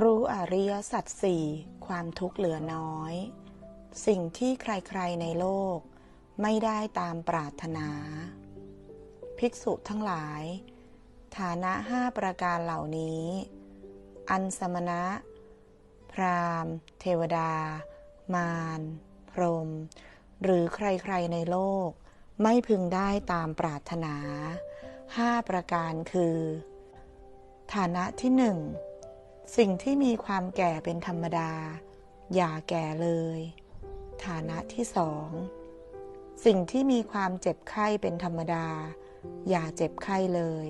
รู้อริยสัจสี่ความทุกข์เหลือน้อย สิ่งที่ใครๆในโลก ไม่ได้ตามปรารถนา ภิกษุทั้งหลาย ฐานะห้าประการเหล่านี้ อันสมณะ พรามเทวดา มารพรม หรือใครๆในโลก ไม่พึงได้ตามปรารถนาห้าประการคือ ฐานะที่หนึ่ง สิ่งที่มีความแก่เป็นธรรมดา อย่าแก่เลย ฐานะที่สองสิ่งที่มีความเจ็บไข้เป็นธรรมดา อย่าเจ็บไข้เลย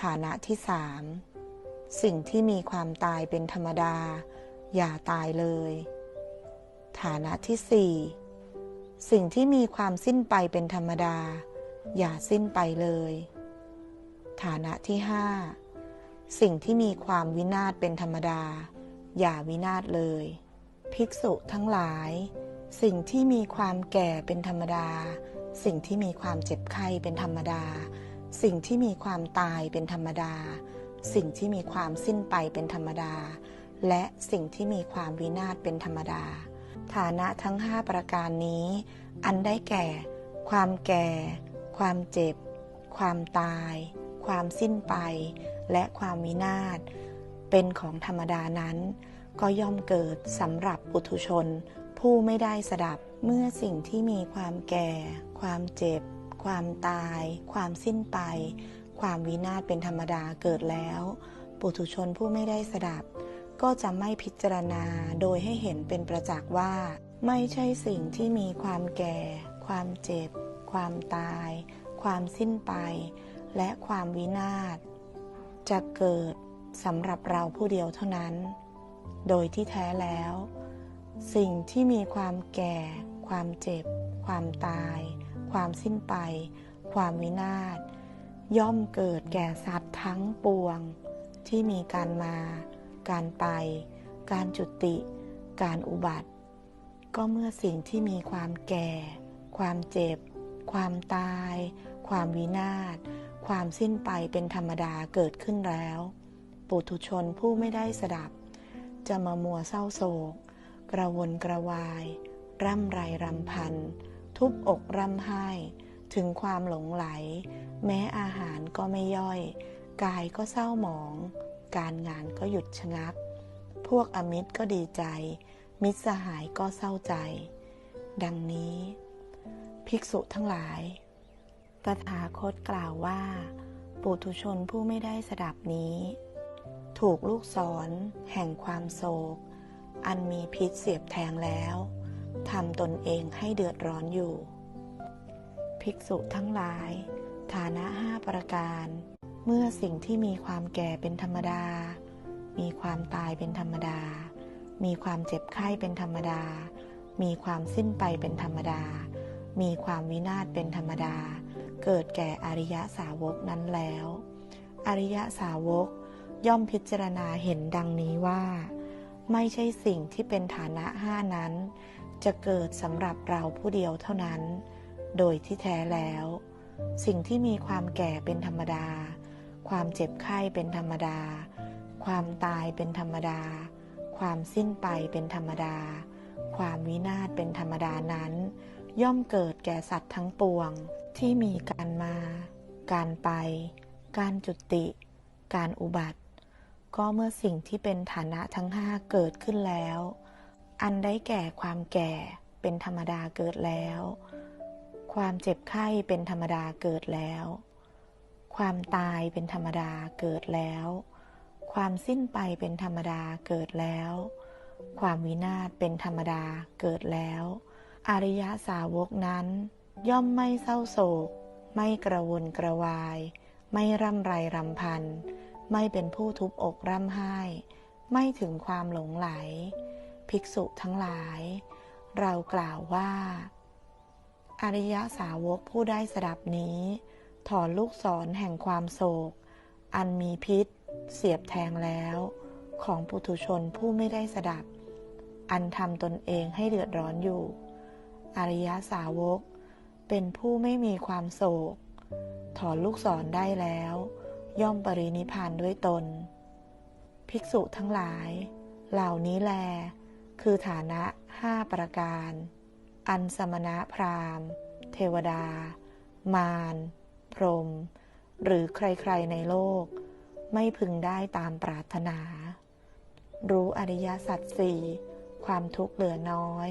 ฐานะที่สามสิ่งที่มีความตายเป็นธรรมดา อย่าตายเลย ฐานะที่สี่สิ่งที่มีความสิ้นไปเป็นธรรมดา อย่าสิ้นไปเลย ฐานะที่ห้า สิ่งที่มีความวินาศเป็นธรรมดา อย่าวินาศเลย ภิกษุทั้งหลาย สิ่งที่มีความแก่เป็นธรรมดา สิ่งที่มีความเจ็บไข้เป็นธรรมดา สิ่งที่มีความตายเป็นธรรมดา สิ่งที่มีความสิ้นไปเป็นธรรมดา และสิ่งที่มีความวินาศเป็นธรรมดา ฐานะทั้งห้าประการนี้ อันได้แก่ ความแก่ ความเจ็บ ความตาย ความสิ้นไป และความวินาศ เป็นของธรรมดานั้น ก็ย่อมเกิดสำหรับปุถุชน ผู้ไม่ได้สดับเมื่อสิ่งที่มีความแก่ ความเจ็บ ความตาย ความสิ้นไป ความวินาศเป็นธรรมดาเกิดแล้ว ปุถุชนผู้ไม่ได้สดับ ก็จะไม่พิจารณาโดยให้เห็นเป็นประจักษ์ว่า ไม่ใช่สิ่งที่มีความแก่ ความเจ็บ ความตาย ความสิ้นไป และความวินาศ จะเกิดสำหรับเราผู้เดียวเท่านั้น โดยที่แท้แล้ว สิ่งที่มีความแก่ ความเจ็บ ความตาย ความสิ้นไป ความวินาศย่อมเกิดแก่สัตว์ทั้งปวง ที่มีการมา การไป การจุติ การอุบัติ ก็เมื่อสิ่งที่มีความแก่ ความเจ็บ ความตาย ความวินาศ ความสิ้นไปเป็นธรรมดาเกิดขึ้นแล้ว ปุถุชนผู้ไม่ได้สดับ จะมามัวเศร้าโศก กระวนกระวาย ร่ำไรรำพัน ทุบอกร่ำไห้ ถึงความหลงไหล แม้อาหารก็ไม่ย่อย กายก็เศร้าหมอง การงานก็หยุดชะงัก พวกอมิตรก็ดีใจ มิตรสหายก็เศร้าใจ ดังนี้ ภิกษุทั้งหลาย ตถาคตกล่าวว่า ปุถุชนผู้ไม่ได้สดับนี้ ถูกลูกศรแห่งความโศก อันมีพิษเสียบแทงแล้วทำตนเองให้เดือดร้อนอยู่ ภิกษุทั้งหลาย ฐานะห้าประการ เมื่อสิ่งที่มีความแก่เป็นธรรมดา มีความตายเป็นธรรมดา มีความเจ็บไข้เป็นธรรมดา มีความสิ้นไปเป็นธรรมดา มีความวินาศเป็นธรรมดา เกิดแก่อริยสาวกนั้นแล้ว อริยสาวกย่อมพิจารณาเห็นดังนี้ว่า ไม่ใช่สิ่งที่เป็นฐานะห้านั้น จะเกิดสำหรับเราผู้เดียวเท่านั้น โดยที่แท้แล้ว สิ่งที่มีความแก่เป็นธรรมดา ความเจ็บไข้เป็นธรรมดา ความตายเป็นธรรมดา ความสิ้นไปเป็นธรรมดา ความวินาศเป็นธรรมดานั้น ย่อมเกิดแก่สัตว์ทั้งปวง ที่มีการมา การไป การจุติ การอุบัติ ก็เมื่อสิ่งที่เป็นฐานะทั้งห้าเกิดขึ้นแล้ว อันได้แก่ความแก่เป็นธรรมดาเกิดแล้ว ความเจ็บไข้เป็นธรรมดาเกิดแล้ว ความตายเป็นธรรมดาเกิดแล้ว ความสิ้นไปเป็นธรรมดาเกิดแล้ว ความวินาศเป็นธรรมดาเกิดแล้ว อริยสาวกนั้น ย่อมไม่เศร้าโศก ไม่กระวนกระวาย ไม่ร่ำไรรำพัน ไม่เป็นผู้ทุบอกร่ำไห้ ไม่ถึงความหลงไหล ภิกษุทั้งหลาย เรากล่าวว่า อริยสาวกผู้ได้สดับนี้ ถอนลูกศรแห่งความโศก อันมีพิษ เสียบแทงแล้ว ของปุถุชนผู้ไม่ได้สดับ อันทำตนเองให้เดือดร้อนอยู่ อริยสาวก เป็นผู้ไม่มีความโศก ถอนลูกศรได้แล้ว ย่อมปรินิพานด้วยตน ภิกษุทั้งหลาย เหล่านี้แล คือฐานะห้าประการ อันสมณะพราหมณ์ เทวดา มารพรหมหรือใครๆในโลก ไม่พึงได้ตามปรารถนา รู้อริยสัจสี่ความทุกข์เหลือน้อย